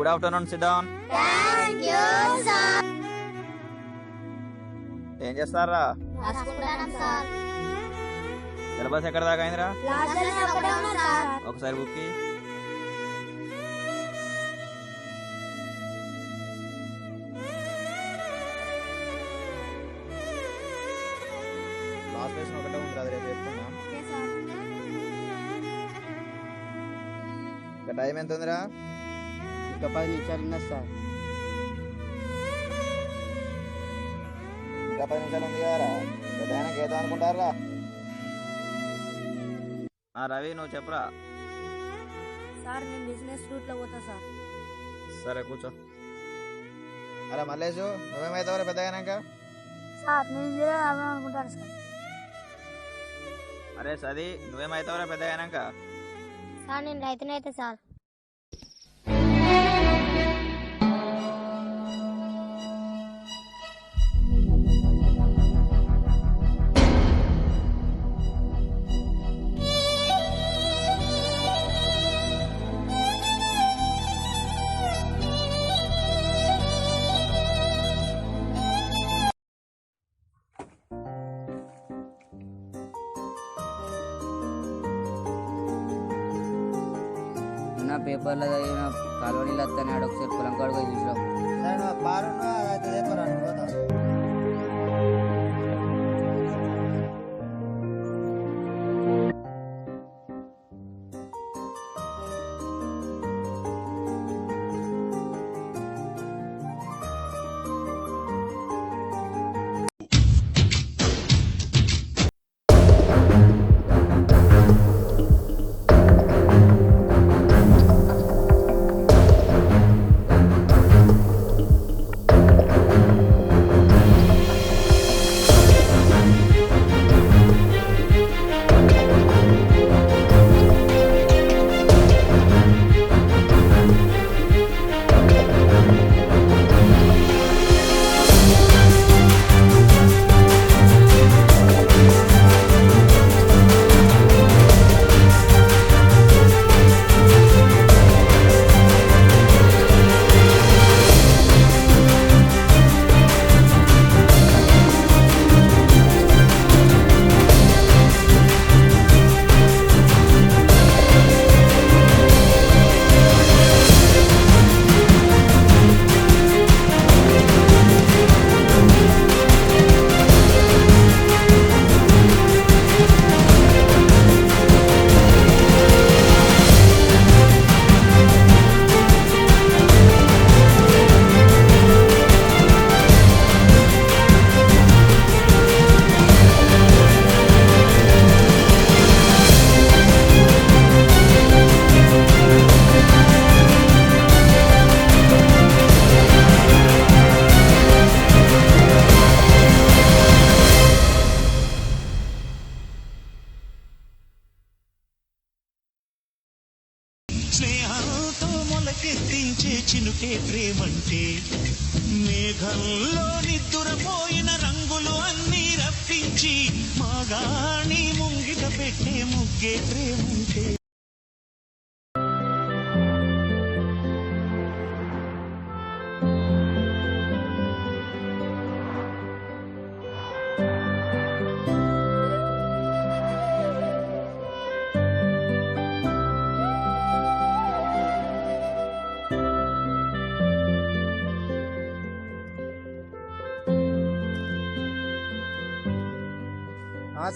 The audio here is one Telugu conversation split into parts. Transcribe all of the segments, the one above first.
గుడ్ ఆఫ్టర్నూన్ యూ సార్ ఏం చేస్తారా? సిలబస్ ఎక్కడ దాకా అయిందిరా? ఒకసారి బుక్కి లాస్ట్ లెసన్ ఒకటే ఉంది అది రేపు చెప్తున్నాం. ఇంకా టైం ఎంత ఉందిరా ఇంకా పది నిమిషాలు ఉంది కదరా పెద్ద ఏదో అనుకుంటారా ఆ రవి నువ్వు చెప్పురా సార్ నేను బిజినెస్ రూట్లో పోతా సార్ సరే కూర్చో అరే మల్లేషు నువ్వేమైతావురా పెద్దగానాక సార్ నేను ఇంజనీర్ అనుకుంటాను సార్ అరే సది నువ్వేమైతావురా పెద్దగానాక సార్ నేను రైతునైతే సార్ పేపర్లో చదివిన కాలువనీళ్ళు వస్తాయి ఒకసారి పొలం కాడుగా చూసాం స్నేహాలతో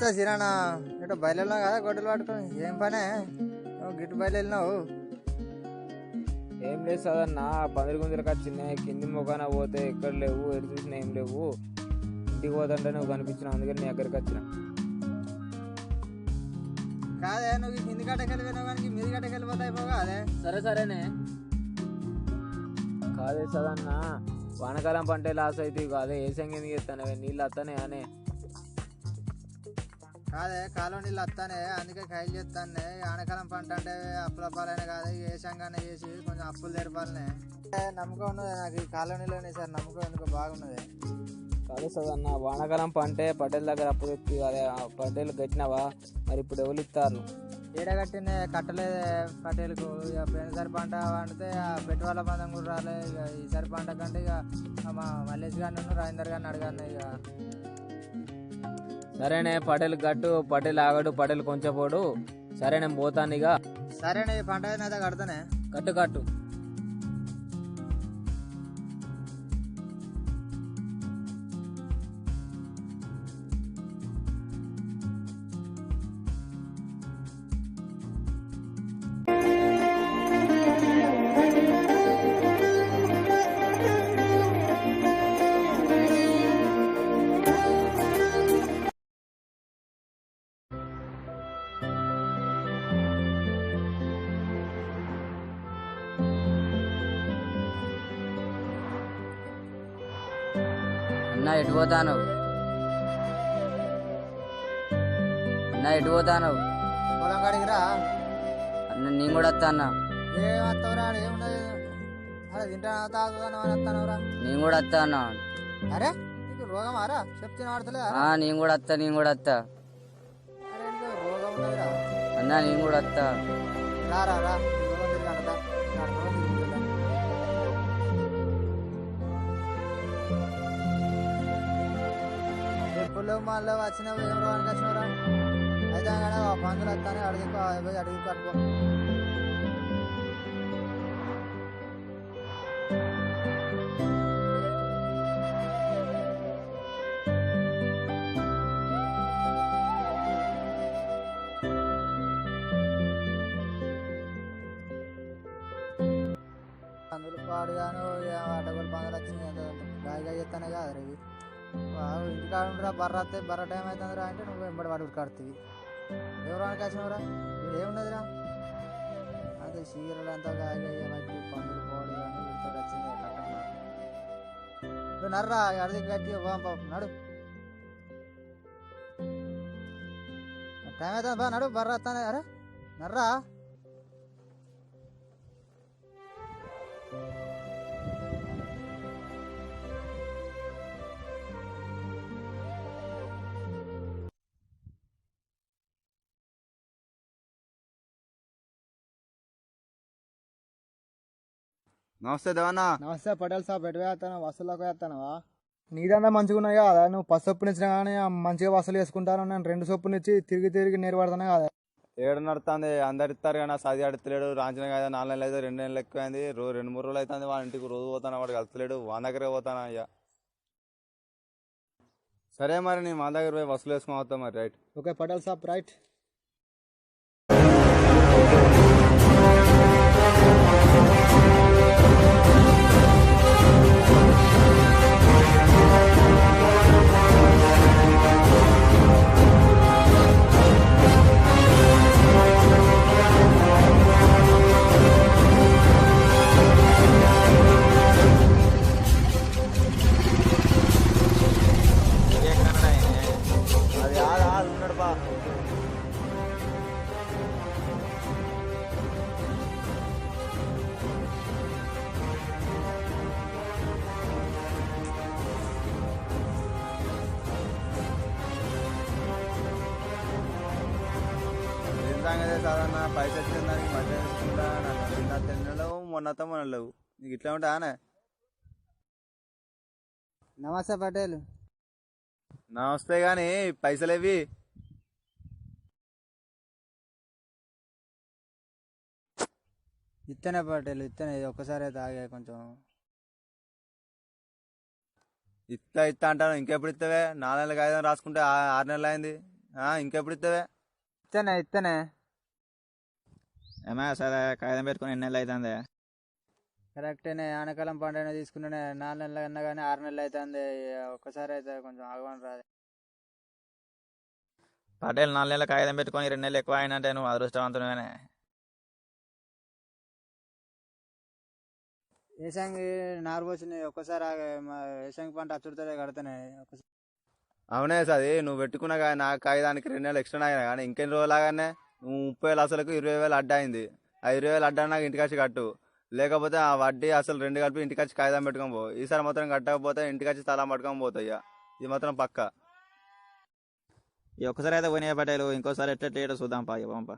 సార్ సిరానా ఇటు బయలుదేరినావు కదా గొడ్డలు పట్టుకొని? ఏం పనే? నువ్వు గిట్టు బయలుదేరినావు? ఏం లేదు సదన్న పందిరి గుంజలకు వచ్చినాయి కింది మొఖాన పోతే ఎక్కడ లేవు ఎటు చూసినా ఏం లేవు. ఇంటికి పోతుంటే నువ్వు కనిపించినావు అందుకని నీ దగ్గరికి వచ్చిన. కాదే నువ్వు కింది గట్టకెళ్ళి పోయినావు కానీ మీది గట్టకెళ్ళి పోతే అయిపోగా అదే? సరే సరేనే. కాదే సదన్న వానకాలం పంటే లాస్ అయితే కాదే. ఏ సంగతి చేస్తానే నీళ్ళు వస్తానే అనే కాదే కాలువ నీళ్ళు వస్తానే అందుకే కైలు చేస్తానే ఆనకాలం పంట అంటే అప్పుల పాలైనా కాదు ఏ సంగానే చేసి కొంచెం అప్పులు తెరపాలనే. నమ్మకం ఉన్నది నాకు ఈ కాలువ నీళ్ళనే సార్ నమ్మకం ఎందుకు బాగున్నది. కాదు సదన్న వానకాలం పంటే పటేల్ దగ్గర అప్పు తెచ్చి అదే పటేలు కట్టినావా? మరి ఇప్పుడు ఎవరు ఇస్తారు ఏడగట్టిన కట్టలేదు పటేలకు. ఇక పోయినసారి పంట పండితే ఆ పెట్టుబడుల బంధం కూడా రాలే. ఇక ఈసారి పంట కంటే ఇక మా మల్లేష్ గారిని రాజేందర్ గారిని అడగాను ఇక. సరేనే పటేల్ గట్టు పటేల్ ఆగడు పటేల్ కొంచెం పోడు సరే నేను పోతాను ఇక సరేనే ఈ పంట అయితే కడతానే. కట్టు కట్టు. అన్న ఎటు పోతాను? అన్న ఎటు పోతాను? పొలం కాడికి రా. అన్న నేను కూడా వస్తా అన్న. ఏం వస్తావురా ఏమున్నది అరే తింటా తాగుతాను అని వస్తానవరా నేను కూడా వస్తా అన్న. అరే నీకు రోగం ఆరా చెప్తే ఆడతలేదా ఆ, నేను కూడా వస్తా నేను కూడా వస్తా. అరే నీకు రోగం ఉన్నదిరా అన్న నేను కూడా వస్తా. రా రా రా. ఊళ్ళో మళ్ళీ వచ్చినావు ఏం అయితే పందులు వస్తానే అడిగి పోయి అడిగి పట్టుకో బర్ర వస్తే బర్ర టైం అవుతుందిరా అంటే నువ్వు వెంబడి వాడు ఉడకాడుతుంది ఎవరు అనకాసినవరా వీడు ఏమున్నదిరా అదే చీరలు అంతా గాయగా బట్టి పందులు పాడుగాను వీడితో వచ్చింది కట్టంగా నువ్వు నర్రా అడిగి గట్టి పోం నడు. టైం అవుతుంది బా నడు బర్ర వస్తానే అరే నర్రా. నమస్తే దేవన్నా. నమస్తే పటేల్ సాబ్ ఎటు వేస్తాను వసూలకు వేస్తానవా నీదంతా మంచిగా ఉన్నాయి కదా? నువ్వు పసు సొప్పుని ఇచ్చినా కానీ మంచిగా వసూలు చేసుకుంటాను నేను రెండు సొప్పుని ఇచ్చి తిరిగి తిరిగి నేర్పడతాను కదా. ఏడు నడుతుంది అందరు ఇస్తారు కానీ సది అడుగుతలేడు రాంచిన కదా నాలుగు నెలలు అయితే రెండు నెలలు ఎక్కువైంది రో రెండు మూడు రోజులు అవుతుంది వాళ్ళ ఇంటికి రోజు పోతాను వాడు కలుతలేడు వాళ్ళ దగ్గరే పోతాను అయ్యా సరే మరి నేను వాళ్ళ దగ్గర పోయి వసూలు వేసుకొని వస్తాం మరి right. Okay Patel saab right. ఉంటానే నమస్తే పటేల్. నమస్తే గాని పైసలు ఇవి ఇత్తనే పటేల్ ఇత్తనే ఇది ఒక్కసారి తాగే కొంచెం. ఇస్తా ఇస్తా అంటాను. ఇంకెప్పుడు ఇస్తావే నాలుగు నెలల కాగితం రాసుకుంటే ఆ- ఆరు నెలలు అయింది. ఆ, ఇంకెప్పుడు ఇస్తావే ఇత్తనే ఇత్తనే. ఏమా సరే కాగితం పెట్టుకుని ఎన్ని నెలలు అవుతుంది? కరెక్టేనే ఆనకాలం పండుగ తీసుకున్నానే నాలుగు నెలలు అన్నా కానీ ఆరు నెలలు అవుతుంది ఒక్కసారి అయితే కొంచెం ఆగమని రాదు. పటేల్ నాలుగు నెలల కాగితం పెట్టుకొని రెండు నెలలు ఎక్కువ అయినంటే నువ్వు అదృష్టవంతునివేనే. ఏసంగి నారు వచ్చినాయి. ఒక్కసారి ఏసంగి పంట అచ్చుడితే కడతానే ఒక్కసారి అవునే సది నువ్వు పెట్టుకున్న కా- నా కాగితానికి రెండు నెలలు ఎక్స్ట్రా అయినా కానీ ఇంకెన్ని రోజులు లాగానే నువ్వు ముప్పై వేలు అసలుకు ఇరవై వేలు అడ్డా అయింది ఆ ఇరవై వేలు అడ్డా నాకు ఇంటికి వచ్చి కట్టు. లేకపోతే ఆ వడ్డీ అసలు రెండు కలిపి ఇంటికి వచ్చి కాగితం పెట్టుకొని పో. ఈసారి మాత్రం కట్టకపోతే ఇంటికి వచ్చి తలా పట్టుకొని పోతాయ్యా ఇది మాత్రం పక్క. ఈ ఒక్కసారి అయితే పోయినాయి పటేలు? ఇంకోసారి ఎట్లా చూద్దాం పా పంప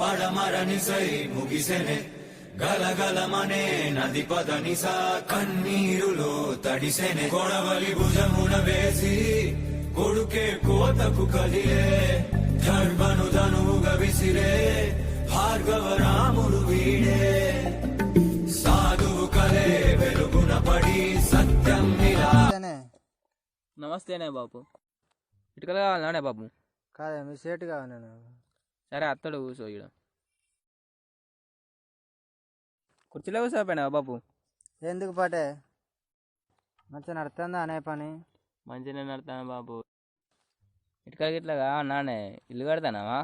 పడమరనిసై ముగిసెనే. గలగలమనే నది పదనిస కన్నీరులో తడిసెనే. కొడవలి భుజమున వేసి కొడుకే కోతకు కదిలే. ధర్మను ధనువుగా విసిరే భార్గవ రాముడు వీడే. సాధువు కలే వెలుగున పడి సత్యం నమస్తేనే. బాబు ఇటుకలు కావాలనే బాబు కాదే మీ సేటు కావాలి నేను. సరే అత్తడు కూర్చో ఇక్కడ కుర్చీలో కూర్చోపోయినా బాబు? ఎందుకు పాటే? మంచిగా నడుతుందా అనే పని? మంచిగా నడతాను బాబు. ఇటుకలకి ఇట్లా కావాలనే ఇల్లు కడతానావా?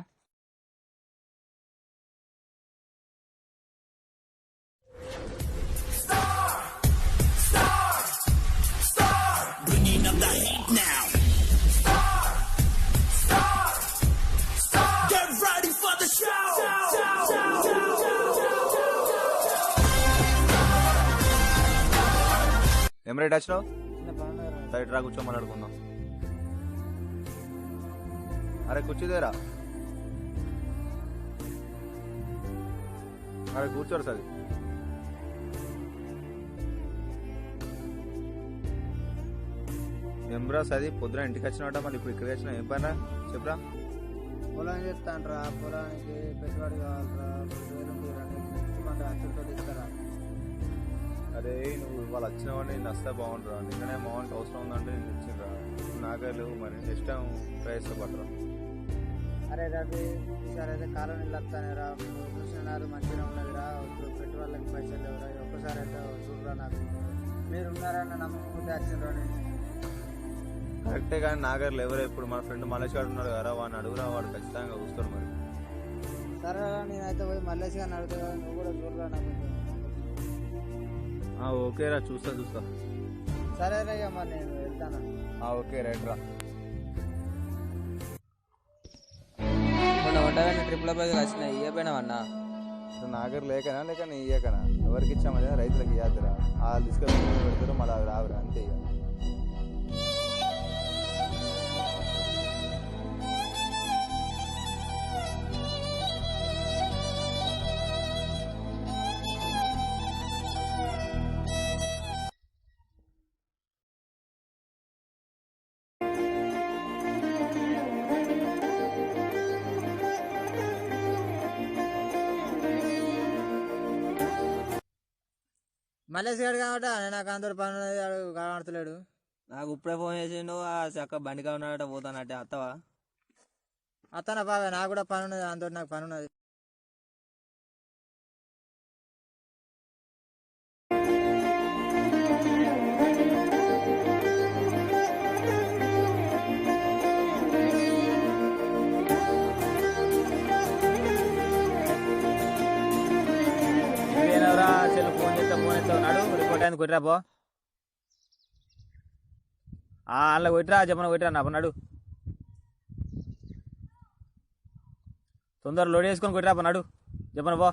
ఏం రేట్ వచ్చినావు. సైడ్ రా కూర్చో మాట్లాడుకుందాం. అరే కూర్చోదేరా అరే కూర్చోరు సరి. ఎంబ్రా సది పొద్దున ఇంటికి వచ్చినట్ట మళ్ళీ ఇప్పుడు ఇక్కడికి వచ్చినా ఏం పని చెప్పరా. పొలం చెప్తాను రా పొలానికి పెట్టుబడి కావాలరా అరే నువ్వు వాళ్ళు వచ్చిన వాడిని నేను వస్తే బాగుంటుందా నిన్ననే అమౌంట్ అవసరం ఉందంటే నేను ఇచ్చిండ్రా. నాకే లేవు మరి నెక్స్ట్ టైం ప్రైస్ పట్టరా అరే రవి ఈసారి అయితే కాలం నీళ్ళు వస్తానే రా చూసినారు మంచిగా ఉన్నది రా ఇప్పుడు పెట్టుబడులకి పైసలు లేవురా. ఒక్కసారి అయితే చూడరా నాకు. మీరు ఉన్నారన్న నమ్మకం ఉంటే వచ్చిండ్రా నేను. కరెక్టే కానీ నాగర్ ఎవరు? ఇప్పుడు మన ఫ్రెండ్ మలేష్ గారు ఉన్నాడు కదా వాడిని అడుగురా వాడు ఖచ్చితంగా చూస్తాడు మరి. సరే నేనైతే పోయి మల్లేష్ గారిని అడుగుతా నువ్వు కూడా చూడరా నాకు. ఓకేరా చూస్తా చూస్తా. సరే రా ఇక మరి నేను వెళ్తాను? ఓకే రైట్ రా. మొన్న వంటగానే ట్రిప్ల పైకి వచ్చినాయి ఏ పోయినావన్నా నాగర్ లేకనా లేక నీ ఇయ్యకనా? ఎవరికి ఇచ్చామని రైతులకు ఇయ్యద్దురా వాళ్ళు తీసుకొని పెడతారు మళ్ళీ అవి రావురా అంతే ఇక. మల్లేష్ గారు కాబట్టి నాకు అందరు పని కనబడతలేడు నాకు ఇప్పుడే ఫోన్ చేసిండు. ఆ చక్క బండి కావాలంటే పోతానంటే. అత్తవా? అతన బాగా నాకు కూడా పని ఉన్నది. అంతో నాకు పని ఉన్నది. అయింది కొట్టిరా పో. అలా కొట్టిరా చెప్పను కొట్టిరా నా నాడు. తొందర లోడ్ చేసుకొని కొట్టిరా పో నాడు. చెప్పను పో.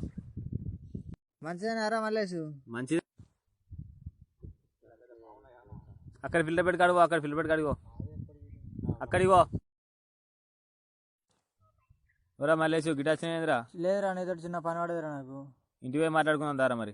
మంచిదేనారా మల్లేష్ మంచిది. అక్కడ ఫిల్టర్ పెట్టి కాడుగో అక్కడ ఫిల్టర్ పెట్టి కాడుగో అక్కడిగో ఎవరా మల్లేసి గిటార్ వచ్చినాయిందిరా లేదురా నీతో చిన్న పని పడదురా నాకు. ఇంటికి పోయి మాట్లాడుకుందాం దారా మరి.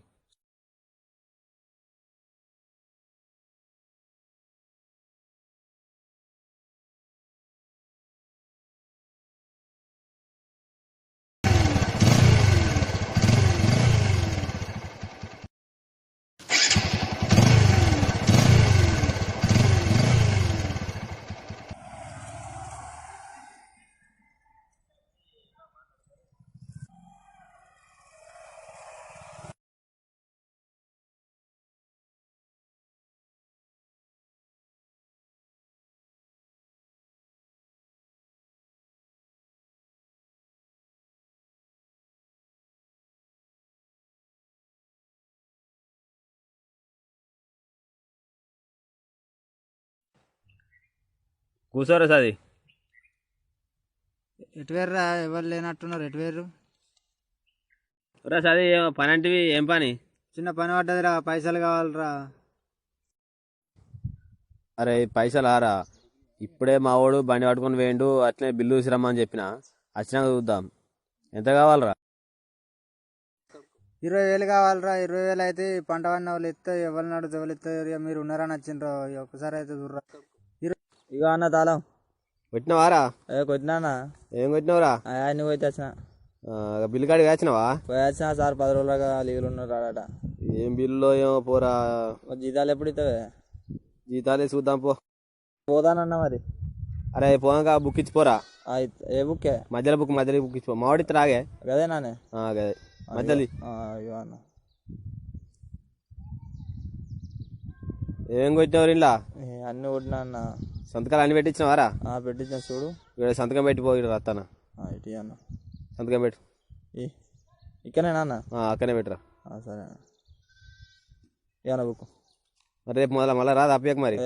కూర్చోరా సాది. ఎటు వేర్రా ఎవరు లేనట్టున్నారు? ఎటు వేర్రు రా సాది పని అంటే ఏం పని? చిన్న పని పడ్డదిరా పైసలు కావాలిరా. అరే పైసలు ఆరా. ఇప్పుడే మా వాడు బండి పట్టుకొని వేయండు అట్లనే బిల్లు తీసురమ్మని చెప్పిన. వచ్చినాక చూద్దాం. ఎంత కావాలరా? ఇరవై వేలు కావాలరా ఇరవై వేలు అయితే పంట పడిన వాళ్ళు ఇస్తే ఎవరు నడు ఎవరు? ఇస్తారు ఇక మీరు ఉన్నారని వచ్చిండ్రు ఒక్కసారి అయితే చూడరా. ఇక అన్న తాళం. కొట్టినవారా? ఏ కొట్టినా ఏం కొట్టినవరా? నువ్వు అయితే వచ్చిన బిల్లు కాడికి వేసినవా పోయి వచ్చిన సార్ పది రోజులుగా లీవ్లు ఉన్నారు రాడట ఏం బిల్లులో ఏమో పోరా? జీతాలు ఎప్పుడు ఇస్తావే జీతాలే చూద్దాం పో. పోదానన్న మరి. అరే పోగా బుక్ ఇచ్చిపోరా ఏ బుక్కే? మధ్యలో బుక్ మధ్యలో బుక్ ఇచ్చిపో మామిడి రాగే. గదే నానే? గదే. మధ్యలో అయ్యో అన్న. ఏం కొట్టినవారు ఇలా అన్ని కొట్టినా అన్న. సంతకాలు అన్ని పెట్టించినవారా? ఆ, పెట్టించిన చూడు. ఇక్కడ సంతకం పెట్టిపో ఇక్కడ రత్తాన ఇటు అన్న. సంతకం పెట్టు. అన్న అక్కనే పెట్టురా. ఆ, సరే అన్న. బుక్ మరి రేపు మొదల మళ్ళీ రాదు అప్పయ్యకు మరి?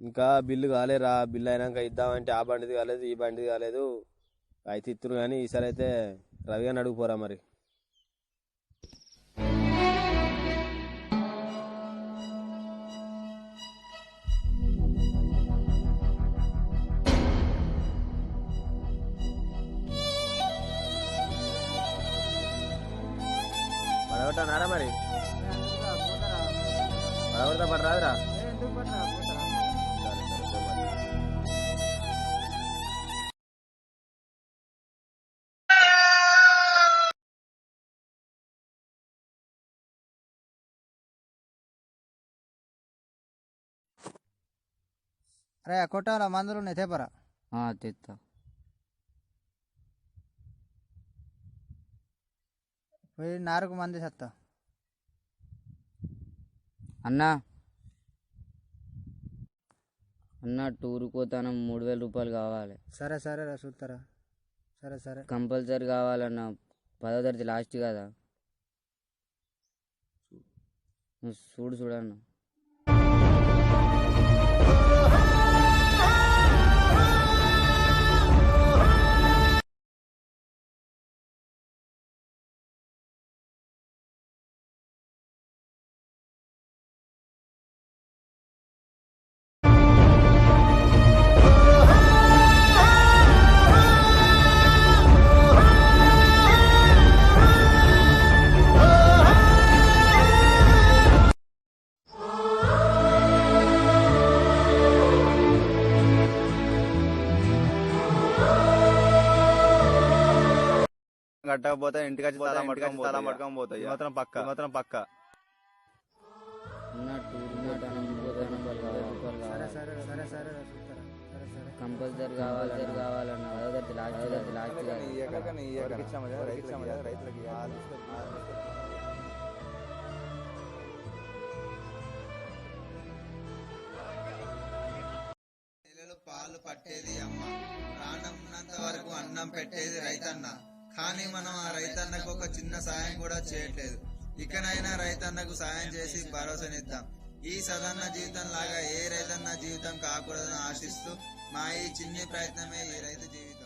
ఇంకా బిల్లు కాలేరా? బిల్లు అయినాక ఇద్దామంటే ఆ బండిది కాలేదు ఈ బండిది కాలేదు. అయితే ఇత్తురు కానీ ఈసారి అయితే రవి గారిని అడుగుపోరా మరి. రాదురా. అరే కొట్టాల మందులు ఉన్నాయి తేపరా ఆ, తెస్తా పోయి నారుకు మంది చెత్తా అన్నా. అన్న టూర్కి పోతాను మూడు వేల రూపాయలు కావాలి. సరే సరే రా చూస్తారా సరే సరే. కంపల్సరీ కావాలన్న పదో తరగతి లాస్ట్ కదా. చూడు చూడన్న కట్టకపోతే ఇంటికి వచ్చి తాళం పట్టుకొని తాళం పట్టుకొని పోతాయి. మాత్రం పక్క. మాత్రం పక్క. కావాలి సరే కంపల్సరీ కావాలి కావాలన్న. తరగతి లాస్ట్ లాస్ట్ పాలు పట్టేది అమ్మ. ప్రాణం ఉన్నంత వరకు అన్నం పెట్టేది రైతన్న. కానీ మనం ఆ రైతన్నకు ఒక చిన్న సాయం కూడా చేయట్లేదు. ఇకనైనా రైతన్నకు సాయం చేసి భరోసానిద్దాం. ఈ సదన్న జీవితం లాగా ఏ రైతన్న జీవితం కాకూడదని ఆశిస్తూ మా ఈ చిన్ని ప్రయత్నమే ఈ రైతు జీవితం.